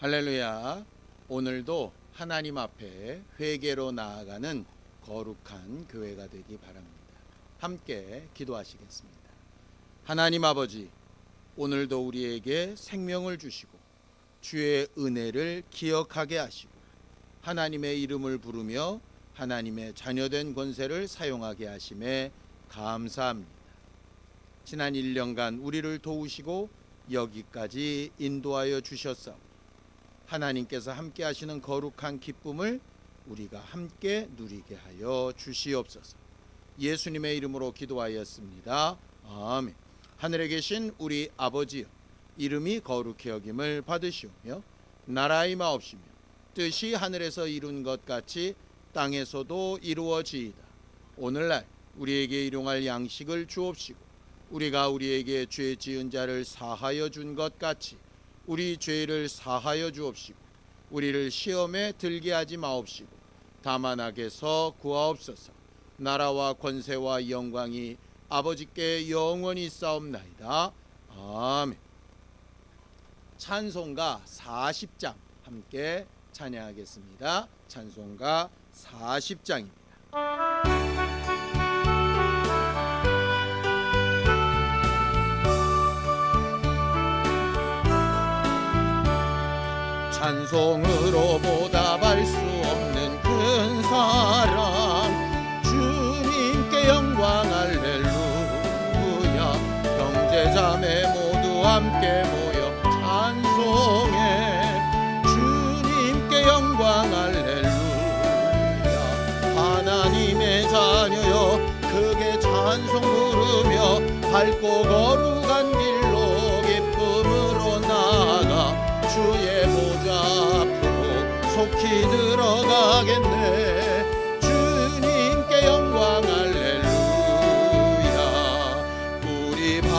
할렐루야. 오늘도 하나님 앞에 회개로 나아가는 거룩한 교회가 되기 바랍니다. 함께 기도하시겠습니다. 하나님 아버지, 오늘도 우리에게 생명을 주시고 주의 은혜를 기억하게 하시고 하나님의 이름을 부르며 하나님의 자녀된 권세를 사용하게 하심에 감사합니다. 지난 1년간 우리를 도우시고 여기까지 인도하여 주셨사오. 하나님께서 함께 하시는 거룩한 기쁨을 우리가 함께 누리게 하여 주시옵소서. 예수님의 이름으로 기도하였습니다. 아멘. 하늘에 계신 우리 아버지여 이름이 거룩히 여김을 받으시오며 나라의 마옵시며 뜻이 하늘에서 이룬 것 같이 땅에서도 이루어지이다. 오늘날 우리에게 일용할 양식을 주옵시고 우리가 우리에게 죄 지은 자를 사하여 준 것 같이 우리 죄를 사하여 주옵시고 우리를 시험에 들게 하지 마옵시고 다만 악에서 구하옵소서. 나라와 권세와 영광이 아버지께 영원히 싸움나이다. 아멘. 찬송가 40장 함께 찬양하겠습니다. 찬송가 40장입니다 찬송으로 보답할 수 없는 큰 사랑. 주님께 영광 할렐루야. 형제자매 모두 함께 모여 찬송해. 주님께 영광 할렐루야. 하나님의 자녀여 크게 찬송 부르며 밝고 거룩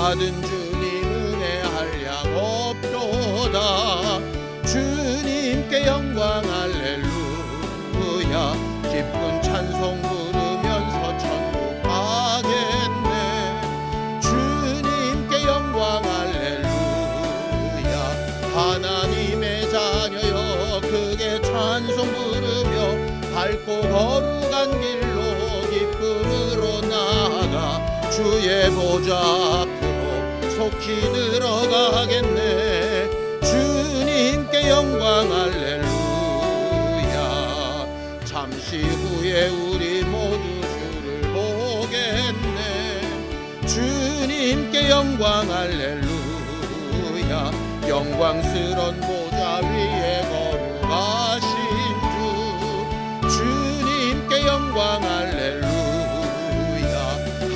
받은 주님 은혜 한량 없도다. 주님께 영광 할렐루야. 기쁜 찬송 부르면서 천국 가겠네. 주님께 영광 할렐루야. 하나님의 자녀여 크게 찬송 부르며 밝고 거룩한 길로 기쁨으로 나아가 주의 보좌 속히 들어가겠네. 주님께 영광 할렐루야. 잠시 후에 우리 모두 주를 보겠네. 주님께 영광 할렐루야. 영광스런 보좌 위에 거룩하신 주. 주님께 영광 할렐루야. 크게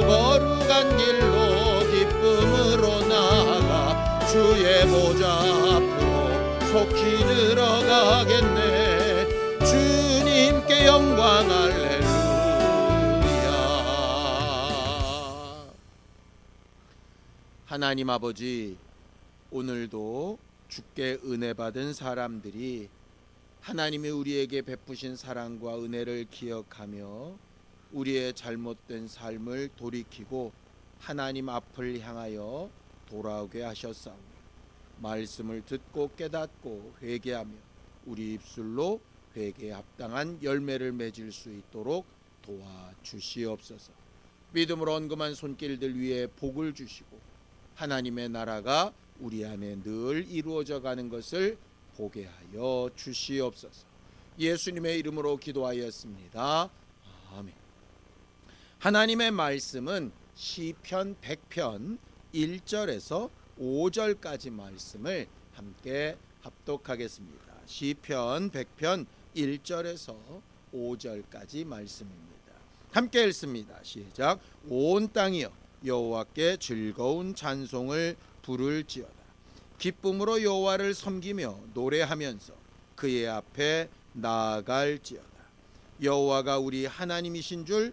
거룩한 길로 기쁨으로 나아가 주의 보좌 앞으로 속히 들어가겠네. 주님께 영광 할렐루야. 하나님 아버지 오늘도 주께 은혜 받은 사람들이 하나님이 우리에게 베푸신 사랑과 은혜를 기억하며 우리의 잘못된 삶을 돌이키고 하나님 앞을 향하여 돌아오게 하셨사오니 말씀을 듣고 깨닫고 회개하며 우리 입술로 회개에 합당한 열매를 맺을 수 있도록 도와주시옵소서. 믿음으로 언금한 손길들 위에 복을 주시고 하나님의 나라가 우리 안에 늘 이루어져 가는 것을 보게 하여 주시옵소서. 예수님의 이름으로 기도하였습니다. 아멘. 하나님의 말씀은 시편 100편 1절에서 5절까지 말씀을 함께 합독하겠습니다. 시편 100편 1절에서 5절까지 말씀입니다. 함께 읽습니다. 시작. 온 땅이여 여호와께 즐거운 찬송을 부를지어다. 기쁨으로 여호와를 섬기며 노래하면서 그의 앞에 나아갈지어다. 여호와가 우리 하나님이신 줄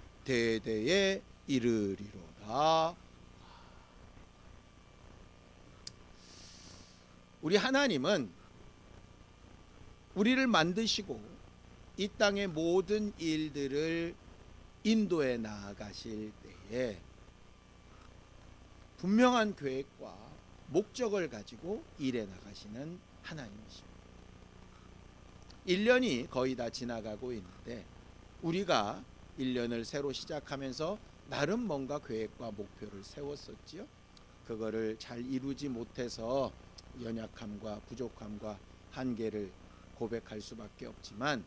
대대에 이르리로다. 우리 하나님은 우리를 만드시고 이 땅의 모든 일들을 인도에 나아가실 때에 분명한 계획과 목적을 가지고 일해 나가시는 하나님이십니다. 1년이 거의 다 지나가고 있는데 우리가 1년을 새로 시작하면서 나름 뭔가 계획과 목표를 세웠었지요. 그거를 잘 이루지 못해서 연약함과 부족함과 한계를 고백할 수밖에 없지만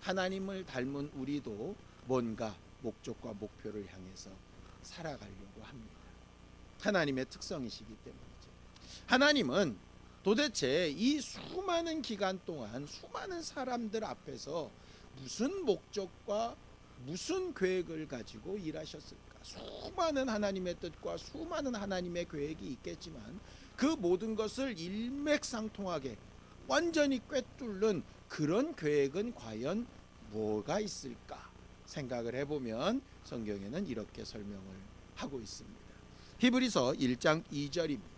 하나님을 닮은 우리도 뭔가 목적과 목표를 향해서 살아가려고 합니다. 하나님의 특성이시기 때문이죠. 하나님은 도대체 이 수많은 기간 동안 수많은 사람들 앞에서 무슨 목적과 무슨 계획을 가지고 일하셨을까? 수많은 하나님의 뜻과 수많은 하나님의 계획이 있겠지만 그 모든 것을 일맥상통하게 완전히 꿰뚫는 그런 계획은 과연 뭐가 있을까 생각을 해보면 성경에는 이렇게 설명을 하고 있습니다. 히브리서 1장 2절입니다.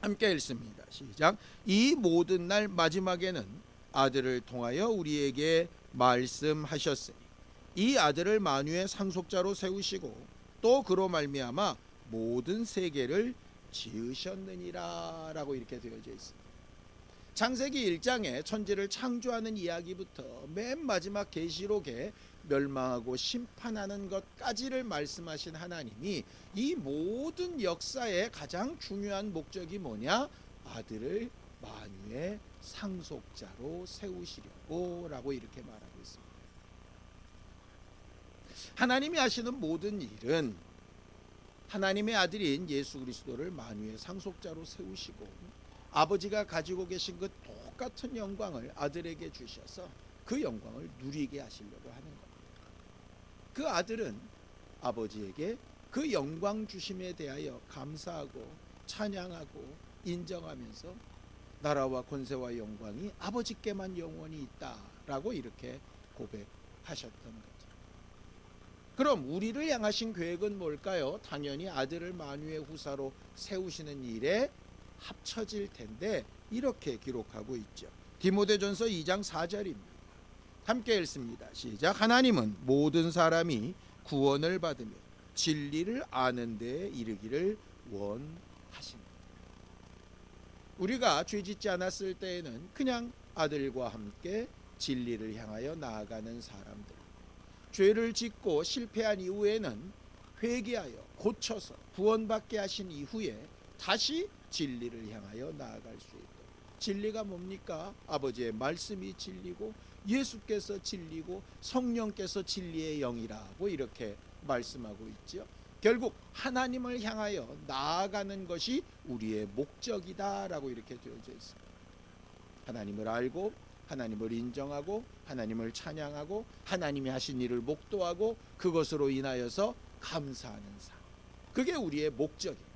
함께 읽습니다. 시작. 이 모든 날 마지막에는 아들을 통하여 우리에게 말씀하셨으니 이 아들을 만유의 상속자로 세우시고 또 그로 말미암아 모든 세계를 지으셨느니라라고 이렇게 되어져 있습니다. 창세기 1장에 천지를 창조하는 이야기부터 맨 마지막 계시록에 멸망하고 심판하는 것까지를 말씀하신 하나님이 이 모든 역사의 가장 중요한 목적이 뭐냐? 아들을 만유의 상속자로 세우시려고라고 이렇게 말하고 있습니다. 하나님이 하시는 모든 일은 하나님의 아들인 예수 그리스도를 만유의 상속자로 세우시고 아버지가 가지고 계신 그 똑같은 영광을 아들에게 주셔서 그 영광을 누리게 하시려고 하는 겁니다. 그 아들은 아버지에게 그 영광 주심에 대하여 감사하고 찬양하고 인정하면서 나라와 권세와 영광이 아버지께만 영원히 있다라고 이렇게 고백하셨던 거죠. 그럼 우리를 향하신 계획은 뭘까요? 당연히 아들을 만유의 후사로 세우시는 일에 합쳐질 텐데 이렇게 기록하고 있죠. 디모데전서 2장 4절입니다. 함께 읽습니다. 시작. 하나님은 모든 사람이 구원을 받으며 진리를 아는 데 이르기를 원하십니다. 우리가 죄 짓지 않았을 때에는 그냥 아들과 함께 진리를 향하여 나아가는 사람들. 죄를 짓고 실패한 이후에는 회개하여 고쳐서 구원받게 하신 이후에 다시 진리를 향하여 나아갈 수 있도록. 진리가 뭡니까? 아버지의 말씀이 진리고 예수께서 진리고 성령께서 진리의 영이라고 이렇게 말씀하고 있지요. 결국 하나님을 향하여 나아가는 것이 우리의 목적이다라고 이렇게 되어져 있습니다. 하나님을 알고 하나님을 인정하고 하나님을 찬양하고 하나님이 하신 일을 목도하고 그것으로 인하여서 감사하는 삶. 그게 우리의 목적입니다.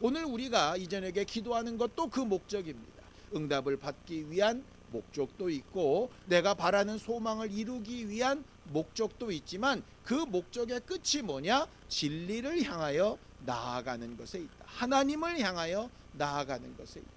오늘 우리가 이 저녁에 기도하는 것도 그 목적입니다. 응답을 받기 위한 목적도 있고 내가 바라는 소망을 이루기 위한 목적도 있지만 그 목적의 끝이 뭐냐? 진리를 향하여 나아가는 것에 있다. 하나님을 향하여 나아가는 것에 있다.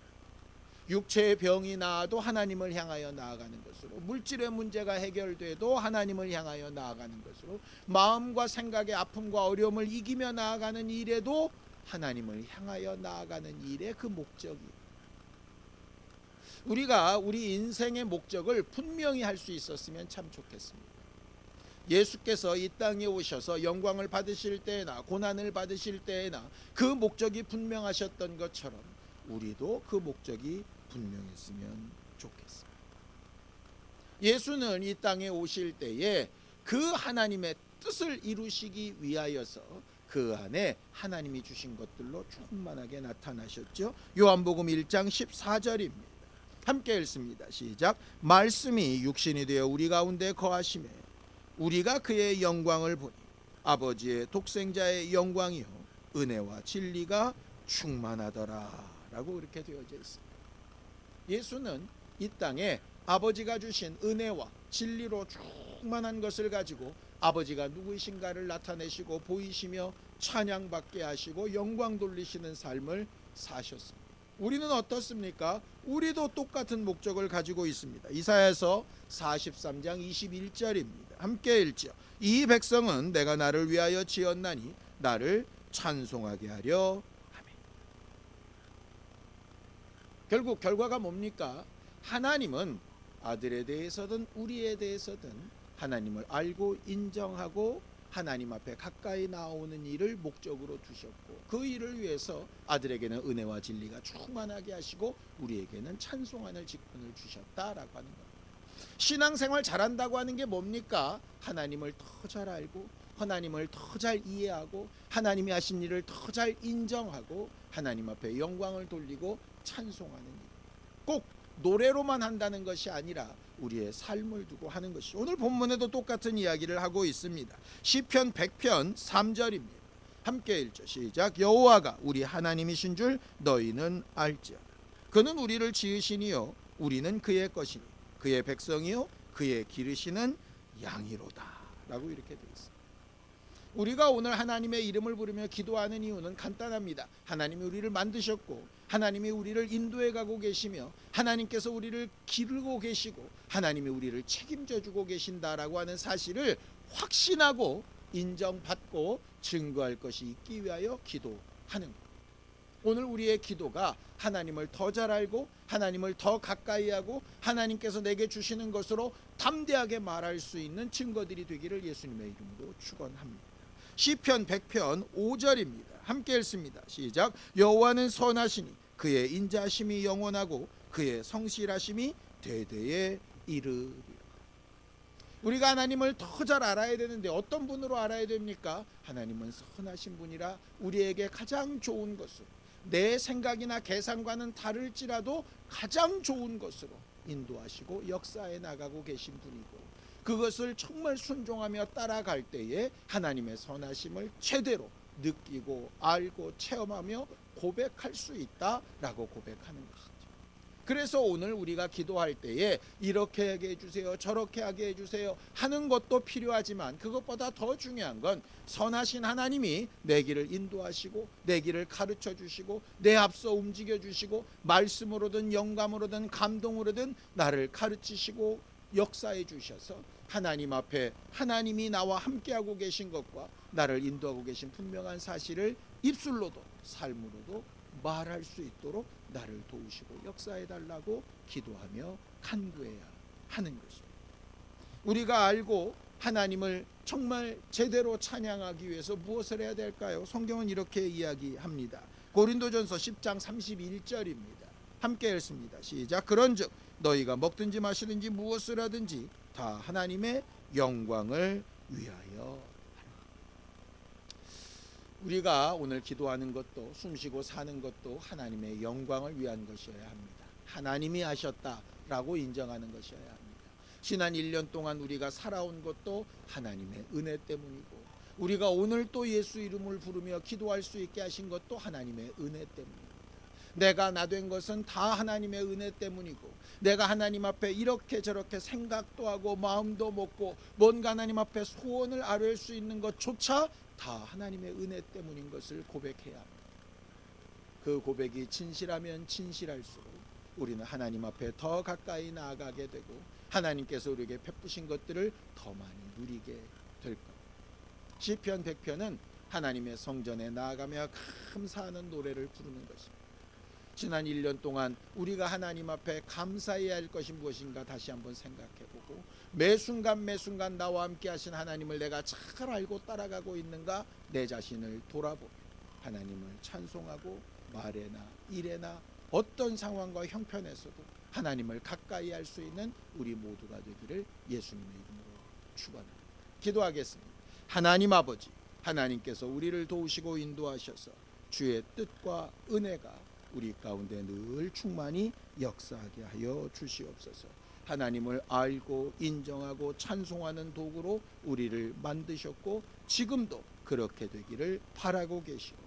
육체의 병이 나아도 하나님을 향하여 나아가는 것으로 물질의 문제가 해결돼도 하나님을 향하여 나아가는 것으로 마음과 생각의 아픔과 어려움을 이기며 나아가는 일에도 하나님을 향하여 나아가는 일의 그 목적이 우리가 우리 인생의 목적을 분명히 할 수 있었으면 참 좋겠습니다. 예수께서 이 땅에 오셔서 영광을 받으실 때나 고난을 받으실 때나 그 목적이 분명하셨던 것처럼 우리도 그 목적이 분명했으면 좋겠습니다. 예수는 이 땅에 오실 때에 그 하나님의 뜻을 이루시기 위하여서 그 안에 하나님이 주신 것들로 충만하게 나타나셨죠. 요한복음 1장 14절입니다. 함께 읽습니다. 시작. 말씀이 육신이 되어 우리 가운데 거하심에 우리가 그의 영광을 보니 아버지의 독생자의 영광이요 은혜와 진리가 충만하더라라고 이렇게 되어져 있습니다. 예수는 이 땅에 아버지가 주신 은혜와 진리로 충만한 것을 가지고 아버지가 누구이신가를 나타내시고 보이시며 찬양받게 하시고 영광 돌리시는 삶을 사셨습니다. 우리는 어떻습니까? 우리도 똑같은 목적을 가지고 있습니다. 이사야서 43장 21절입니다. 함께 읽죠. 이 백성은 내가 나를 위하여 지었나니 나를 찬송하게 하려 하매. 결국 결과가 뭡니까? 하나님은 아들에 대해서든 우리에 대해서든 하나님을 알고 인정하고 하나님 앞에 가까이 나오는 일을 목적으로 두셨고 그 일을 위해서 아들에게는 은혜와 진리가 충만하게 하시고 우리에게는 찬송하는 직분을 주셨다라고 하는 겁니다. 신앙생활 잘한다고 하는 게 뭡니까? 하나님을 더 잘 알고 하나님을 더 잘 이해하고 하나님이 하신 일을 더 잘 인정하고 하나님 앞에 영광을 돌리고 찬송하는 일. 꼭 노래로만 한다는 것이 아니라 우리의 삶을 두고 하는 것이 오늘 본문에도 똑같은 이야기를 하고 있습니다. 시편 100편 3절입니다. 함께 읽죠. 시작. 여호와가 우리 하나님이신 줄 너희는 알지어다. 그는 우리를 지으시니요 우리는 그의 것이니 그의 백성이요 그의 기르시는 양이로다라고 이렇게 되어 있습니다. 우리가 오늘 하나님의 이름을 부르며 기도하는 이유는 간단합니다. 하나님이 우리를 만드셨고 하나님이 우리를 인도해 가고 계시며 하나님께서 우리를 기르고 계시고 하나님이 우리를 책임져 주고 계신다라고 하는 사실을 확신하고 인정받고 증거할 것이 있기 위하여 기도하는 것. 오늘 우리의 기도가 하나님을 더 잘 알고 하나님을 더 가까이 하고 하나님께서 내게 주시는 것으로 담대하게 말할 수 있는 증거들이 되기를 예수님의 이름으로 축원합니다. 시편 100편 5절입니다. 함께 읽습니다. 시작. 여호와는 선하시니 그의 인자심이 영원하고 그의 성실하심이 대대에 이르리라. 우리가 하나님을 더 잘 알아야 되는데 어떤 분으로 알아야 됩니까? 하나님은 선하신 분이라 우리에게 가장 좋은 것으로 내 생각이나 계산과는 다를지라도 가장 좋은 것으로 인도하시고 역사에 나가고 계신 분이고 그것을 정말 순종하며 따라갈 때에 하나님의 선하심을 제대로 느끼고 알고 체험하며 고백할 수 있다라고 고백하는 것이죠. 그래서 오늘 우리가 기도할 때에 이렇게 하게 해주세요, 저렇게 하게 해주세요 하는 것도 필요하지만 그것보다 더 중요한 건 선하신 하나님이 내 길을 인도하시고 내 길을 가르쳐 주시고 내 앞서 움직여 주시고 말씀으로든 영감으로든 감동으로든 나를 가르치시고 역사해 주셔서 하나님 앞에 하나님이 나와 함께하고 계신 것과 나를 인도하고 계신 분명한 사실을 입술로도 삶으로도 말할 수 있도록 나를 도우시고 역사해 달라고 기도하며 간구해야 하는 것입니다. 우리가 알고 하나님을 정말 제대로 찬양하기 위해서 무엇을 해야 될까요? 성경은 이렇게 이야기합니다. 고린도전서 10장 31절입니다. 함께 읽습니다. 시작. 그런즉 너희가 먹든지 마시든지 무엇을 하든지 다 하나님의 영광을 위하여 우리가 오늘 기도하는 것도 숨쉬고 사는 것도 하나님의 영광을 위한 것이어야 합니다. 하나님이 하셨다라고 인정하는 것이어야 합니다. 지난 1년 동안 우리가 살아온 것도 하나님의 은혜 때문이고 우리가 오늘 또 예수 이름을 부르며 기도할 수 있게 하신 것도 하나님의 은혜 때문입니다. 내가 나 된 것은 다 하나님의 은혜 때문이고 내가 하나님 앞에 이렇게 저렇게 생각도 하고 마음도 먹고 뭔가 하나님 앞에 소원을 아뢰 수 있는 것조차 다 하나님의 은혜 때문인 것을 고백해야 합니다. 그 고백이 진실하면 진실할수록 우리는 하나님 앞에 더 가까이 나아가게 되고 하나님께서 우리에게 베푸신 것들을 더 많이 누리게 될 겁니다. 시편 100편은 하나님의 성전에 나아가며 감사하는 노래를 부르는 것입니다. 지난 1년 동안 우리가 하나님 앞에 감사해야 할 것이 무엇인가 다시 한번 생각해 보고 매 순간 매 순간 나와 함께 하신 하나님을 내가 잘 알고 따라가고 있는가 내 자신을 돌아보며 하나님을 찬송하고 말에나 일에나 어떤 상황과 형편에서도 하나님을 가까이 할 수 있는 우리 모두가 되기를 예수님의 이름으로 축원합니다. 기도하겠습니다. 하나님 아버지 하나님께서 우리를 도우시고 인도하셔서 주의 뜻과 은혜가 우리 가운데 늘 충만히 역사하게 하여 주시옵소서. 하나님을 알고 인정하고 찬송하는 도구로 우리를 만드셨고 지금도 그렇게 되기를 바라고 계시오.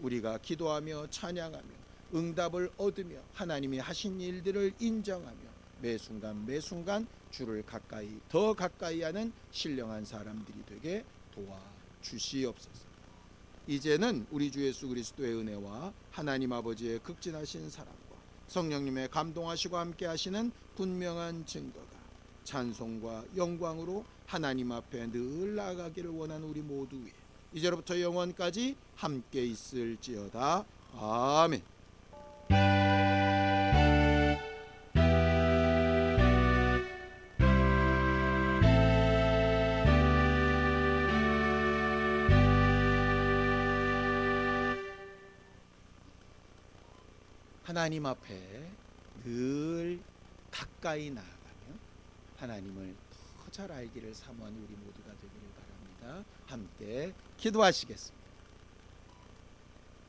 우리가 기도하며 찬양하며 응답을 얻으며 하나님이 하신 일들을 인정하며 매 순간 매 순간 주를 가까이 더 가까이 하는 신령한 사람들이 되게 도와 주시옵소서. 이제는 우리 주 예수 그리스도의 은혜와 하나님 아버지의 극진하신 사랑과 성령님의 감동하시고 함께 하시는 분명한 증거가 찬송과 영광으로 하나님 앞에 늘 나아가기를 원하는 우리 모두 위에 이제로부터 영원까지 함께 있을지어다. 아멘. 하나님 앞에 늘 가까이 나아가며 하나님을 더 잘 알기를 사모하는 우리 모두가 되기를 바랍니다. 함께 기도하시겠습니다.